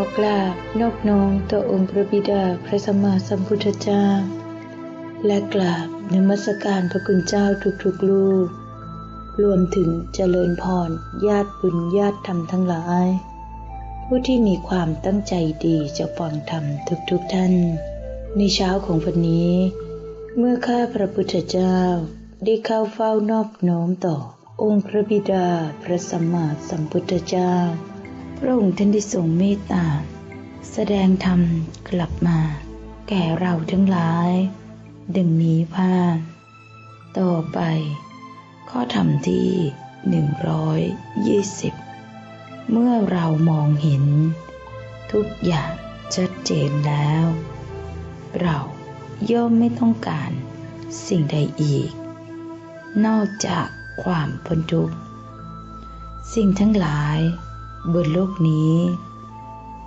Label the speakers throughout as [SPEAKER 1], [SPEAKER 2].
[SPEAKER 1] ขอกราบนอบน้อมต่อองค์พระบิดาพระสัมมาสัมพุทธเจ้า และกราบนมัสการพระคุณเจ้าทุกๆลูก รวมถึงเจริญพรญาติบุญญาติธรรมทั้งหลาย ผู้ที่มีความตั้งใจดีจะฟังธรรมทุกๆท่าน ในเช้าของวันนี้ เมื่อข้าพระพุทธเจ้าได้เข้าเฝ้านอบน้อมต่อองค์พระบิดาพระสัมมาสัมพุทธเจ้า พระองค์ท่านได้ทรงเมตตา แสดงธรรมกลับมา แก่เราทั้งหลาย ดังนี้ว่า ต่อไป ข้อธรรมที่ 120 เมื่อเรามองเห็น ทุกอย่างชัดเจนแล้ว เราย่อมไม่ต้องการสิ่งใดอีก นอกจากความพ้นทุกข์ สิ่งทั้งหลาย บนโลกนี้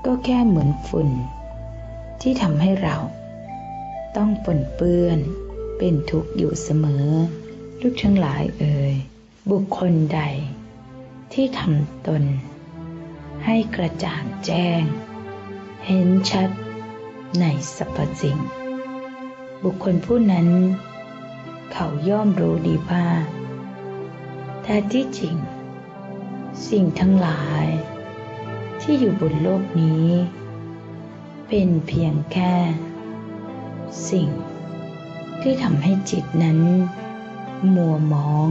[SPEAKER 1] ก็แค่เหมือนฝุ่น ที่ทำให้เรา ต้องปนเปื้อนเป็นทุกข์อยู่เสมอ ลูกทั้งหลายเอ่ยบุคคลใด ที่ทำตน ให้กระจ่างแจ้ง เห็นชัดในสรรพสิ่ง บุคคลผู้นั้น เขาย่อมรู้ดีว่าแต่ที่จริง สิ่งทั้งหลาย ที่อยู่บนโลกนี้ เป็นเพียงแค่ สิ่งที่ทำให้จิตนั้น มัวหมอง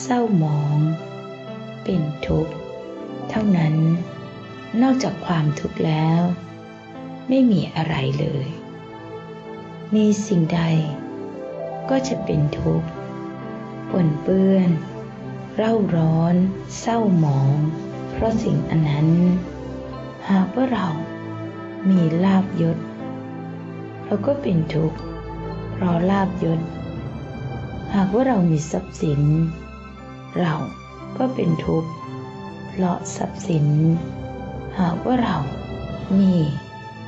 [SPEAKER 1] เศร้าหมอง เป็นทุกข์ เท่านั้น นอกจากความทุกข์แล้ว ไม่มีอะไรเลย มีสิ่งใดก็จะเป็นทุกข์ปนเปื้อน เร่าร้อน เศร้าหมอง เพราะสิ่งอันนั้น หากว่าเรามีลาบยศ เราก็เป็นทุกข์เพราะลาบยศ หากว่าเรามีทรัพย์สิน เราก็เป็นทุกข์เพราะทรัพย์สิน หากว่าเรามี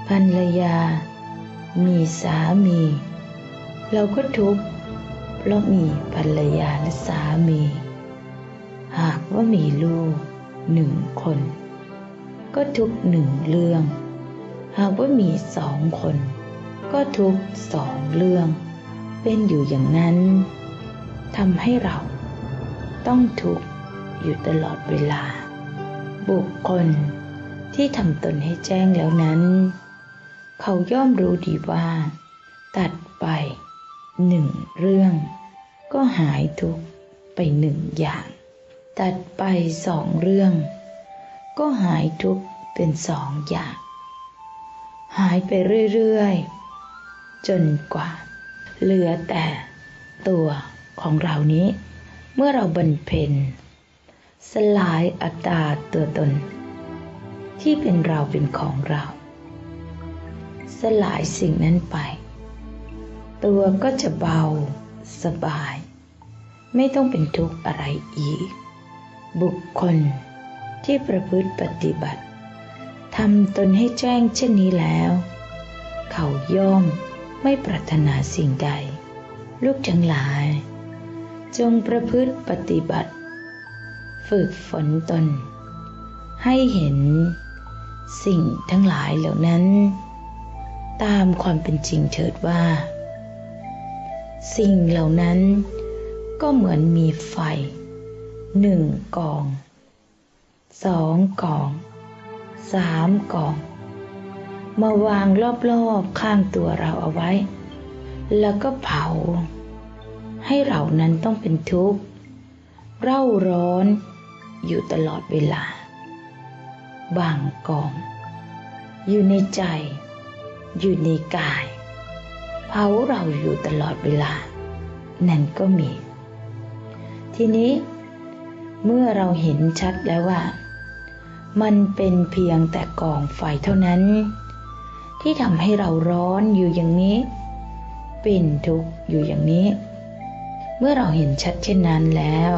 [SPEAKER 1] ภรรยา มีสามี เราก็ทุกข์เพราะมีภรรยาและสามี หากว่ามีลูกหนึ่งคน ก็ทุกหนึ่งเรื่อง หากว่ามีสองคน ก็ทุกสองเรื่อง เป็นอยู่อย่างนั้นทำให้เราต้องทุกข์อยู่ตลอดเวลา บุคคลที่ทำตนให้แจ้งแล้วนั้น เขาย่อมรู้ดีว่า ตัดไปหนึ่งเรื่อง ก็หายทุกไปหนึ่งอย่าง ตัดไปสองเรื่อง ก็หายทุกข์เป็นสองอย่าง หายไปเรื่อยๆ จนกว่า เหลือแต่ตัวของเรานี้ เมื่อเราบรรเพ็ญสลายอัตตาตัวตน ที่เป็นเราเป็นของเรา สลายสิ่งนั้นไป ตัวก็จะเบาสบาย ไม่ต้องเป็นทุกข์อะไรอีก บุคคลที่ประพฤติปฏิบัติทำตนให้แจ้งเช่นนี้แล้ว เขาย่อมไม่ปรารถนาสิ่งใด ลูกจังหลาย จงประพฤติปฏิบัติ ฝึกฝนตน ให้เห็นสิ่งทั้งหลายเหล่านั้น ตามความเป็นจริงเถิดว่า สิ่งเหล่านั้นก็เหมือนมีไฟ หนึ่งกองสองกองสามกอง มาวางรอบๆข้างตัวเราเอาไว้ แล้วก็เผา ให้เรานั้นต้องเป็นทุกข์เร่าร้อนอยู่ตลอดเวลา บางกอง อยู่ในใจ อยู่ในกาย เผาเราอยู่ตลอดเวลา นั่นก็มี ทีนี้ เมื่อเราเห็นชัดแล้วว่า มันเป็นเพียงแต่กองไฟเท่านั้น ที่ทำให้เราร้อนอยู่อย่างนี้เป็นทุกข์อยู่อย่างนี้ เมื่อเราเห็นชัดเช่นนั้นแล้ว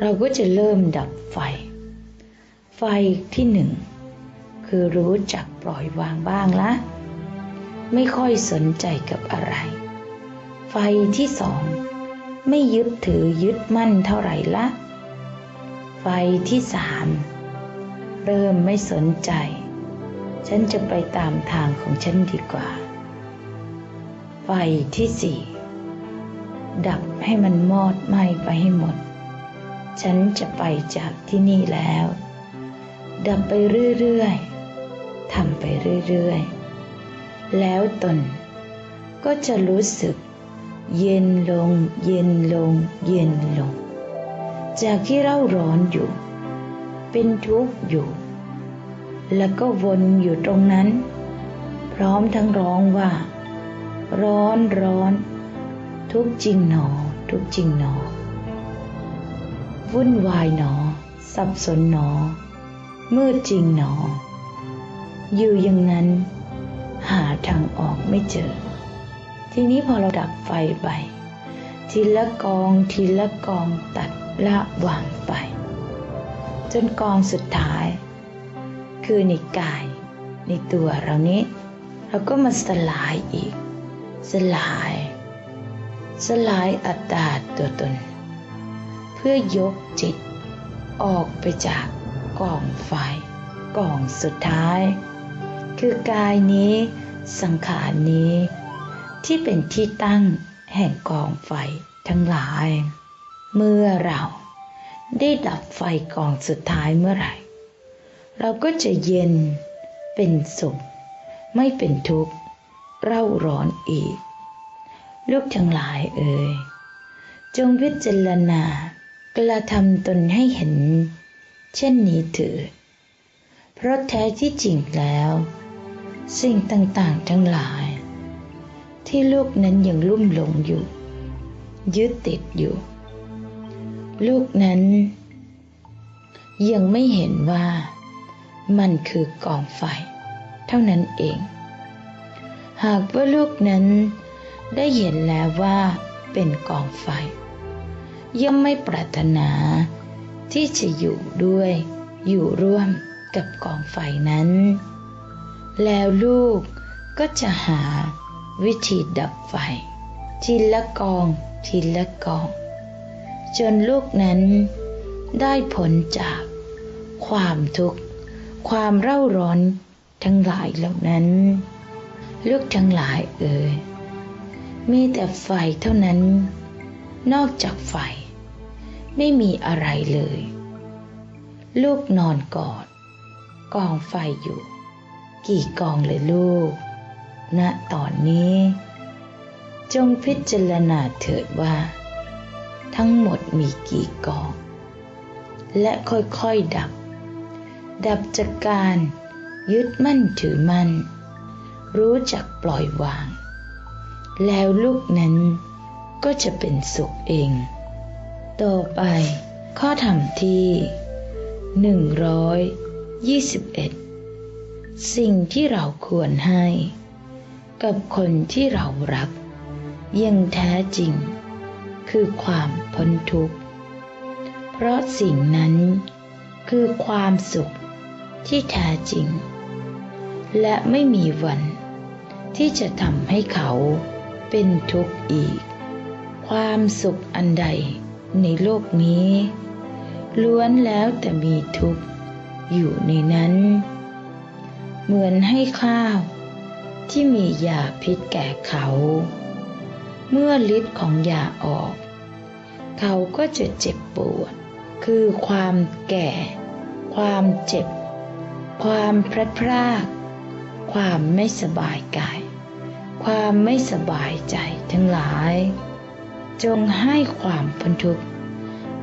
[SPEAKER 1] เราก็จะเริ่มดับไฟ ไฟที่หนึ่งคือรู้จักปล่อยวางบ้างละไม่ค่อยสนใจกับอะไร ไฟที่สอง ไม่ยึดถือยึดมั่นเท่าไหร่ละ ไฟที่สามเริ่มไม่สนใจ ฉันจะไปตามทางของฉันดีกว่า ไฟที่สี่ดับให้มันมอดไหม้ไปให้หมด ฉันจะไปจากที่นี่แล้ว ดับไปเรื่อยๆทำไปเรื่อยๆ แล้วตนก็จะรู้สึกเย็นลง เย็นลง เย็นลง จากที่เราร้อนอยู่ เป็นทุกข์อยู่ แล้วก็วนอยู่ตรงนั้น พร้อมทั้งร้องว่า ร้อนร้อน ทุกข์จริงหนอ ทุกข์จริงหนอ วุ่นวายหนอ สับสนหนอ มืดจริงหนอ อยู่อย่างนั้น หาทางออกไม่เจอ ทีนี้พอเราดับไฟไปทีละกองทีละกองตัด ละวางไป จนกองสุดท้าย คือในกาย ในตัวเรานี้ เราก็มาสลายอีก สลาย สลายอัตตาตัวตน เพื่อยกจิต ออกไปจากกองไฟกองสุดท้าย คือกายนี้ สังขารนี้ ที่เป็นที่ตั้งแห่งกองไฟทั้งหลาย เมื่อเราได้ดับไฟกองสุดท้ายเมื่อไหร่ เราก็จะเย็นเป็นสุข ไม่เป็นทุกข์เร่าร้อนอีก ลูกทั้งหลายเอ่ยจงพิจารณากระทำตนให้เห็น เช่นนี้เถิดเพราะแท้ที่จริงแล้ว สิ่งต่างๆทั้งหลาย ที่ลูกนั้นยังลุ่มหลงอยู่ ยึดติดอยู่ ลูกนั้น ยังไม่เห็นว่ามันคือกองไฟ เท่านั้นเอง หากว่าลูกนั้นได้เห็นแล้วว่าเป็นกองไฟ ย่อมไม่ปรารถนาที่จะอยู่ด้วยอยู่ร่วมกับกองไฟนั้น แล้วลูกก็จะหาวิธีดับไฟ ทีละกองทีละกอง จนลูกนั้นได้ผลจากความทุกข์ ความเร่าร้อนทั้งหลายเหล่านั้น ลูกทั้งหลายเอ่ยมีแต่ไฟเท่านั้น นอกจากไฟ ไม่มีอะไรเลย ลูกนอนกอด กองไฟอยู่ กี่กองเลยลูกณตอนนี้ จงพิจารณาเถิดว่า ทั้งหมดมีกี่กอง และค่อยๆดับ ดับจากการยึดมั่นถือมั่น รู้จักปล่อยวาง แล้วลูกนั้นก็จะเป็นสุขเอง ต่อไปข้อธรรมที่ 121 สิ่งที่เราควรให้ กับคนที่เรารักยังแท้จริง คือความพ้นทุกข์ เพราะสิ่งนั้นคือความสุขที่แท้จริง และไม่มีวันที่จะทำให้เขาเป็นทุกข์อีก ความสุขอันใดในโลกนี้ ล้วนแล้วแต่มีทุกข์อยู่ในนั้น เหมือนให้ข้าวที่มียาพิษแก่เขา เมื่อฤทธิ์ของยาออก เขาก็จะเจ็บปวด คือความแก่ ความเจ็บ ความพลัดพราก ความไม่สบายกาย ความไม่สบายใจทั้งหลาย จงให้ความพ้นทุกข์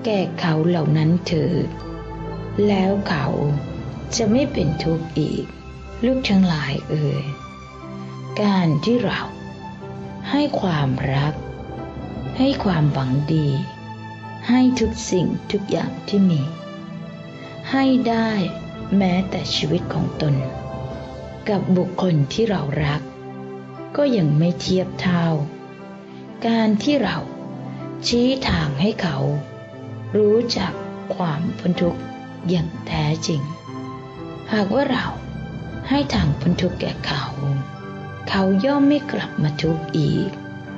[SPEAKER 1] แก่เขาเหล่านั้นเถิดแล้วเขาจะไม่เป็นทุกข์อีก ลูกทั้งหลายเอ่ยการที่เรา ให้ความรัก ให้ความหวังดี ให้ทุกสิ่งทุกอย่างที่มี ให้ได้แม้แต่ชีวิตของตน กับบุคคลที่เรารัก ก็ยังไม่เทียบเท่า การที่เราชี้ทางให้เขา รู้จักความพ้นทุกข์อย่างแท้จริง หากว่าเราให้ทางพ้นทุกข์แก่เขา เขาย่อมไม่กลับมาทุกข์อีก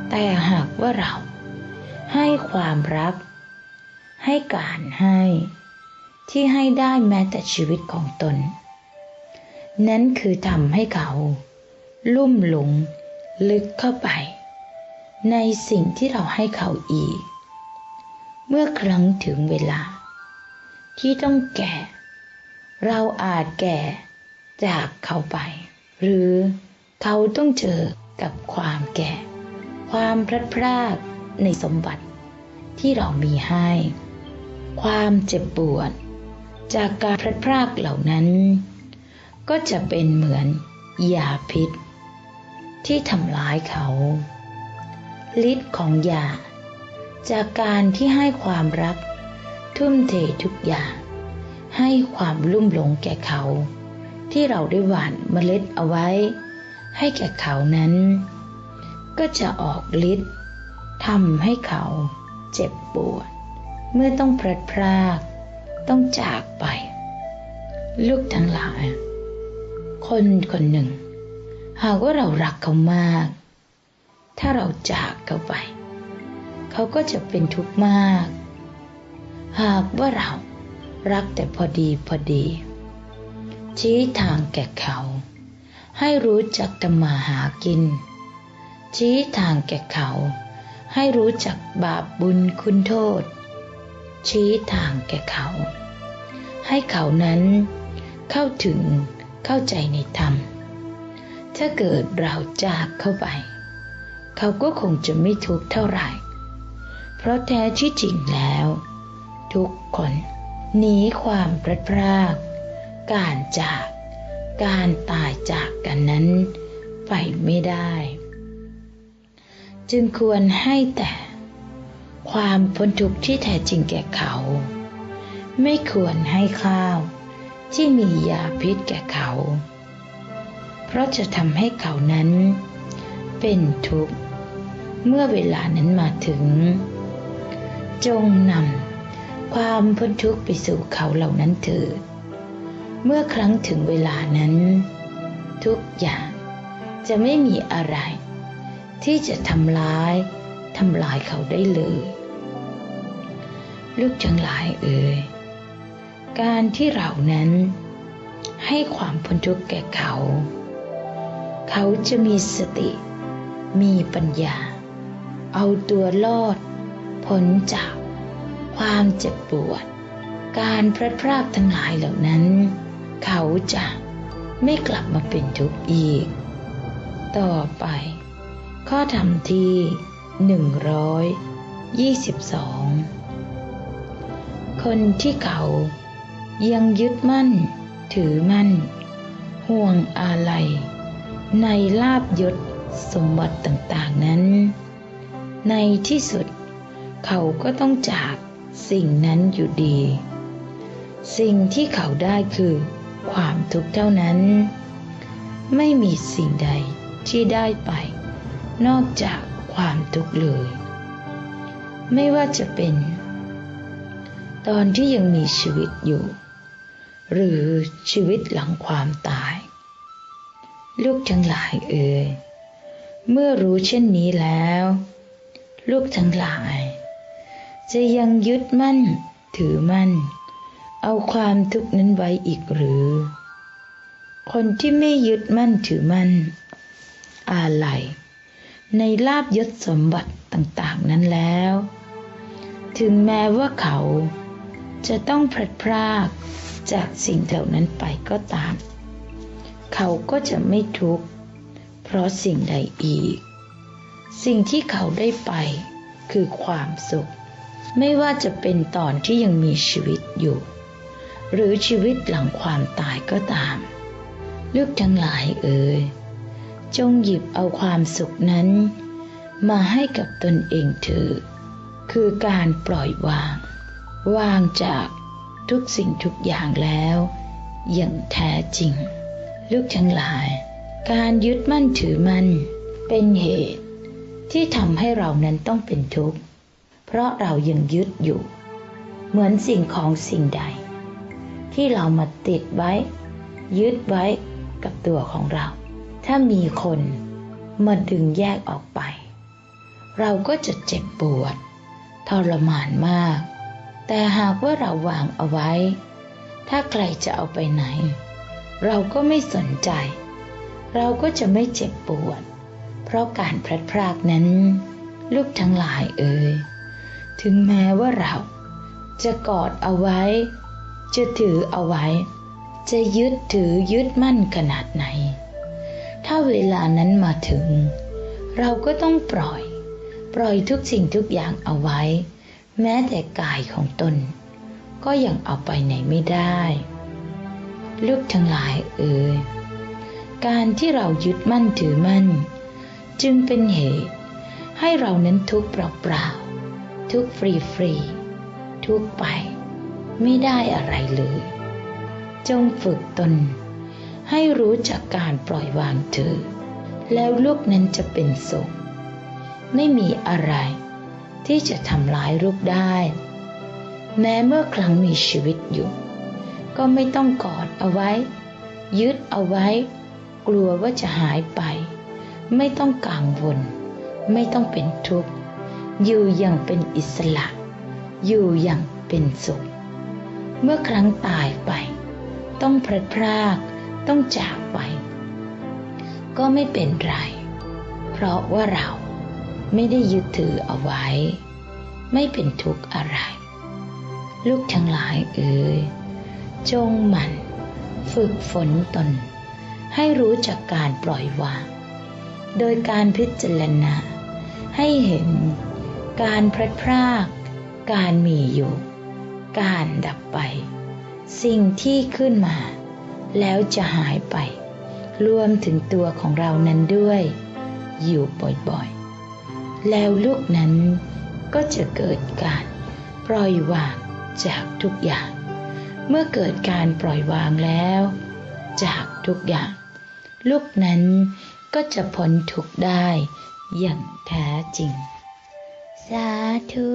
[SPEAKER 1] แต่หากว่าเรา ให้ความรัก ให้การให้ ที่ให้ได้แม้แต่ชีวิตของตน นั้นคือทำให้เขา ลุ่มหลง ลึกเข้าไป ในสิ่งที่เราให้เขาอีก เมื่อครั้งถึงเวลา ที่ต้องแก่ เราอาจแก่จากเขาไป หรือ เขาต้องเจอกับความแก่ ความพลัดพรากในสมบัติที่เรามีให้ ความเจ็บปวด จากการพลัดพรากเหล่านั้น ก็จะเป็นเหมือนยาพิษ ที่ทำร้ายเขาฤทธิ์ของยา จากการที่ให้ความรัก ทุ่มเททุกอย่าง ให้ความลุ่มหลงแก่เขา ที่เราได้หว่านเมล็ดเอาไว้ ให้แก่เขานั้น ก็จะออกฤทธิ์ทำให้เขาเจ็บปวด เมื่อต้องพลัดพรากต้องจากไป ลูกทั้งหลาย คนคนหนึ่ง หากว่าเรารักเขามาก ถ้าเราจากเขาไป เขาก็จะเป็นทุกข์มาก หากว่าเรารักแต่พอดีพอดี ชี้ทางแก่เขา ให้รู้จักทำมาหากิน ชี้ทางแก่เขา ให้รู้จักบาปบุญคุณโทษ ชี้ทางแก่เขา ให้เขานั้นเข้าถึงเข้าใจในธรรม ถ้าเกิดเราจากเข้าไป เขาก็คงจะไม่ทุกข์เท่าไหร่ เพราะแท้ที่จริงแล้ว ทุกคนหนีความพลัดพราก การจาก การตายจากกันนั้นไปไม่ได้ จึงควรให้แต่ความพ้นทุกข์ที่แท้จริงแก่เขา ไม่ควรให้ข้าวที่มียาพิษแก่เขา เพราะจะทำให้เขานั้นเป็นทุกข์เมื่อเวลานั้นมาถึง จงนำความพ้นทุกข์ไปสู่เขาเหล่านั้นเถิด เมื่อครั้งถึงเวลานั้น ทุกอย่างจะไม่มีอะไร ที่จะทำร้ายทำลายเขาได้เลย ลูกจังหลายเอ่ยการที่เรานั้น ให้ความพ้นทุกข์แก่เขา เขาจะมีสติ มีปัญญา เอาตัวรอดพ้นจากความเจ็บปวด การพลัดพรากทั้งหลายเหล่านั้น เขาจะไม่กลับมาเป็นทุกข์อีก ต่อไป ข้อธรรมที่หนึ่งร้อยยี่สิบสองคนที่เขายังยึดมั่น ถือมั่น ห่วงอะไรในลาบยศสมบัติต่างๆนั้น ในที่สุด เขาก็ต้องจากสิ่งนั้นอยู่ดี สิ่งที่เขาได้คือ ความทุกข์เท่านั้น ไม่มีสิ่งใดที่ได้ไป นอกจากความทุกข์เลย ไม่ว่าจะเป็น ตอนที่ยังมีชีวิตอยู่ หรือชีวิตหลังความตาย ลูกทั้งหลายเอ่ยเมื่อรู้เช่นนี้แล้ว ลูกทั้งหลาย จะยังยึดมั่นถือมั่น เอาความทุกข์นั้นไว้อีกหรือ คนที่ไม่ยึดมั่นถือมั่นอะไรในลาบยศสมบัติต่างๆนั้นแล้ว ถึงแม้ว่าเขาจะต้องพลัดพรากจากสิ่งเหล่านั้นไปก็ตาม เขาก็จะไม่ทุกข์ เพราะสิ่งใดอีก สิ่งที่เขาได้ไปคือความสุข ไม่ว่าจะเป็นตอนที่ยังมีชีวิตอยู่ หรือชีวิตหลังความตายก็ตาม ลูกทั้งหลายเอ่ยจงหยิบเอาความสุขนั้น มาให้กับตนเองเถิดคือการปล่อยวาง วางจากทุกสิ่งทุกอย่างแล้ว อย่างแท้จริง ลูกทั้งหลาย การยึดมั่นถือมั่นเป็นเหตุที่ทำให้เรานั้นต้องเป็นทุกข์ เพราะเรายังยึดอยู่ เหมือนสิ่งของสิ่งใด ที่เรามาติดไว้ ยึดไว้กับตัวของเรา ถ้ามีคนมาดึงแยกออกไป เราก็จะเจ็บปวด ทรมานมาก แต่หากว่าเราวางเอาไว้ ถ้าใครจะเอาไปไหน เราก็ไม่สนใจ เราก็จะไม่เจ็บปวด เพราะการพลัดพรากนั้น ลูกทั้งหลายเอ่ยถึงแม้ว่าเราจะกอดเอาไว้ จะถือเอาไว้ จะยึดถือยึดมั่นขนาดไหน ถ้าเวลานั้นมาถึง เราก็ต้องปล่อย ปล่อยทุกสิ่งทุกอย่างเอาไว้ แม้แต่กายของตน ก็ยังเอาไปไหนไม่ได้ ลูกทั้งหลายเอ่ยการที่เรายึดมั่นถือมั่น จึงเป็นเหตุ ให้เรานั้นทุกข์เปล่าๆทุกข์ฟรีๆทุกข์ไป ไม่ได้อะไรเลย จงฝึกตน ให้รู้จักการปล่อยวางเธอ แล้วลูกนั้นจะเป็นสุข ไม่มีอะไร ที่จะทำร้ายลูกได้ แม้เมื่อครั้งมีชีวิตอยู่ ก็ไม่ต้องกอดเอาไว้ ยึดเอาไว้ กลัวว่าจะหายไป ไม่ต้องกังวล ไม่ต้องเป็นทุกข์อยู่อย่างเป็นอิสระ อยู่อย่างเป็นสุข เมื่อครั้งตายไป ต้องพลัดพรากต้องจากไป ก็ไม่เป็นไร เพราะว่าเราไม่ได้ยึดถือเอาไว้ ไม่เป็นทุกข์อะไร ลูกทั้งหลายเอ่ยจงหมั่น ฝึกฝนตน ให้รู้จักการปล่อยวาง โดยการพิจารณาให้เห็นการพลัดพราก การมีอยู่ การดับไป สิ่งที่ขึ้นมา แล้วจะหายไป รวมถึงตัวของเรานั้นด้วย อยู่บ่อยๆ แล้วลูกนั้นก็จะเกิดการปล่อยวางจากทุกอย่าง เมื่อเกิดการปล่อยวางแล้ว จากทุกอย่าง ลูกนั้นก็จะพ้นทุกได้อย่างแท้จริง สาธุ